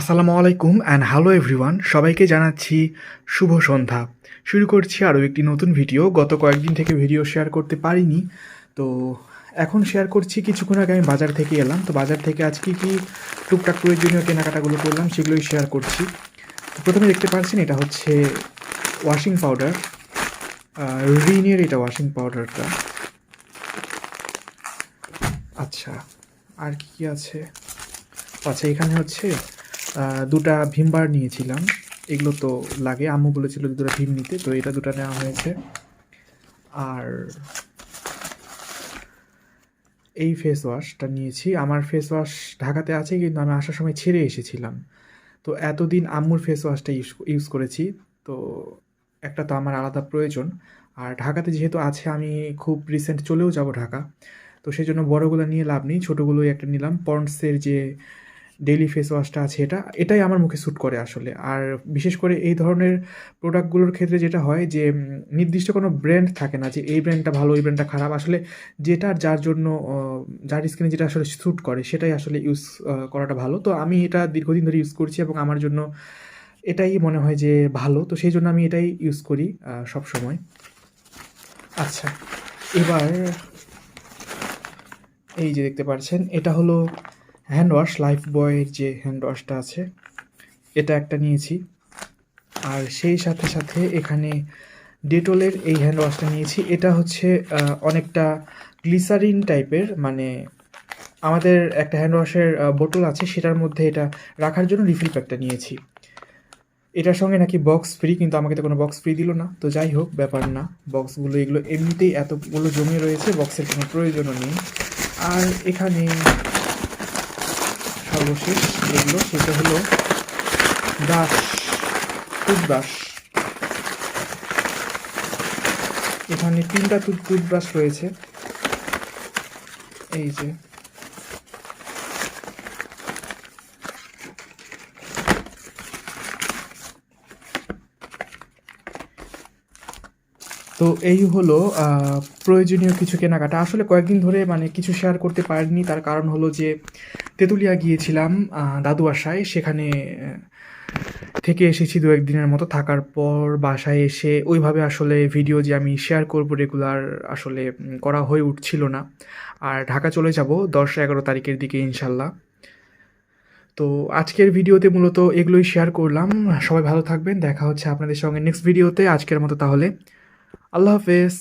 আসসালামু আলাইকুম and hello everyone সবাইকে জানাচ্ছি শুভ সন্ধ্যা। শুরু করছি আরও একটি নতুন ভিডিও। গত কয়েকদিন থেকে ভিডিও শেয়ার করতে পারিনি, তো এখন শেয়ার করছি। কিছুক্ষণ আগে আমি বাজার থেকে এলাম, তো বাজার থেকে আজকে কি টুকটাক প্রয়োজনীয় কেনাকাটাগুলো করলাম সেগুলোই শেয়ার করছি। প্রথমে দেখতে পাচ্ছেন এটা হচ্ছে ওয়াশিং পাউডার রিনের এটা ওয়াশিং পাউডারটা আচ্ছা আর কি আছে? আচ্ছা এখানে হচ্ছে দুটা ভীম বার নিয়েছিলাম। এগুলো তো লাগে, আম্মু বলেছিল দুটো ভীম নিতে, তো এটা দুটো নেওয়া হয়েছে। আর এই ফেস ওয়াশটা নিয়েছি। আমার ফেস ওয়াশ ঢাকাতে আছে, কিন্তু আমি আসার সময় ছেড়ে এসেছিলাম। তো এতদিন আম্মুর ফেস ওয়াশটা ইউজ ইউজ করেছি। তো একটা তো আমার আলাদা প্রয়োজন। আর ঢাকাতে যেহেতু আছে, আমি খুব রিসেন্ট চলেও যাব ঢাকা। তো সেই জন্য বড়গুলো নিয়ে লাভ নেই, ছোটোগুলোই একটা নিলাম। পন্ডসের যে ডেইলি ফেস ওয়াশটা আছে এটা, এটাই আমার মুখে স্যুট করে আসলে। আর বিশেষ করে এই ধরনের প্রোডাক্টগুলোর ক্ষেত্রে যেটা হয় যে নির্দিষ্ট কোনো ব্র্যান্ড থাকে না যে, এই ব্র্যান্ডটা ভালো, এই ব্র্যান্ডটা খারাপ। আসলে যেটা যার জন্য যার স্কিনে যেটা আসলে স্যুট করে, সেটাই আসলে ইউজ করাটা ভালো। তো আমি এটা দীর্ঘদিন ধরে ইউজ করছি এবং আমার জন্য এটাই মনে হয় যে ভালো। তো সেই জন্য আমি এটাই ইউজ করি সব সময়। আচ্ছা এবার এই যে দেখতে পাচ্ছেন, এটা হলো হ্যান্ড ওয়াশ লাইফ বয়ের যে হ্যান্ড ওয়াশটা আছে, এটা একটা নিয়েছি। আর সেই সাথে সাথে এখানে ডেটলের এই হ্যান্ড ওয়াশটা নিয়েছি। এটা হচ্ছে অনেকটা গ্লিসারিন টাইপের মানে আমাদের একটা হ্যান্ড ওয়াশের বোতল আছে, সেটার মধ্যে এটা রাখার জন্য রিফিল প্যাকটা নিয়েছি। এটার সঙ্গে নাকি বক্স ফ্রি কিন্তু আমাকে তো কোনো বক্স ফ্রি দিল না। তো যাই হোক, ব্যাপার না। বক্সগুলো এগুলো এমনিতেই এতগুলো জমে রয়েছে বক্সের কোনো প্রয়োজনও নেই। আর এখানে সর্বশেষ যেগুলো সেটা হলো দাস টুথব্রাশ। এখানে তিনটা টুথ টুথব্রাশ রয়েছে। এই যে। তো এই হলো প্রয়োজনীয় কিছু কেনাকাটা। আসলে কয়েকদিন ধরে মানে কিছু শেয়ার করতে পারিনি। তার কারণ হলো যে তেঁতুলিয়া গিয়েছিলাম দাদু বাসায়। সেখানে থেকে এসেছি দু একদিনের মতো। থাকার পর বাসায় এসে ওইভাবে আসলে ভিডিও যে আমি শেয়ার করব রেগুলার আসলে করা হয়ে উঠছিল না। আর ঢাকা চলে যাব দশ এগারো তারিখের দিকে ইনশাল্লাহ। তো আজকের ভিডিওতে মূলত এগুলোই শেয়ার করলাম। সবাই ভালো থাকবেন। দেখা হচ্ছে আপনাদের সঙ্গে নেক্সট ভিডিওতে আজকের মতো তাহলে। আল্লাহ হাফেজ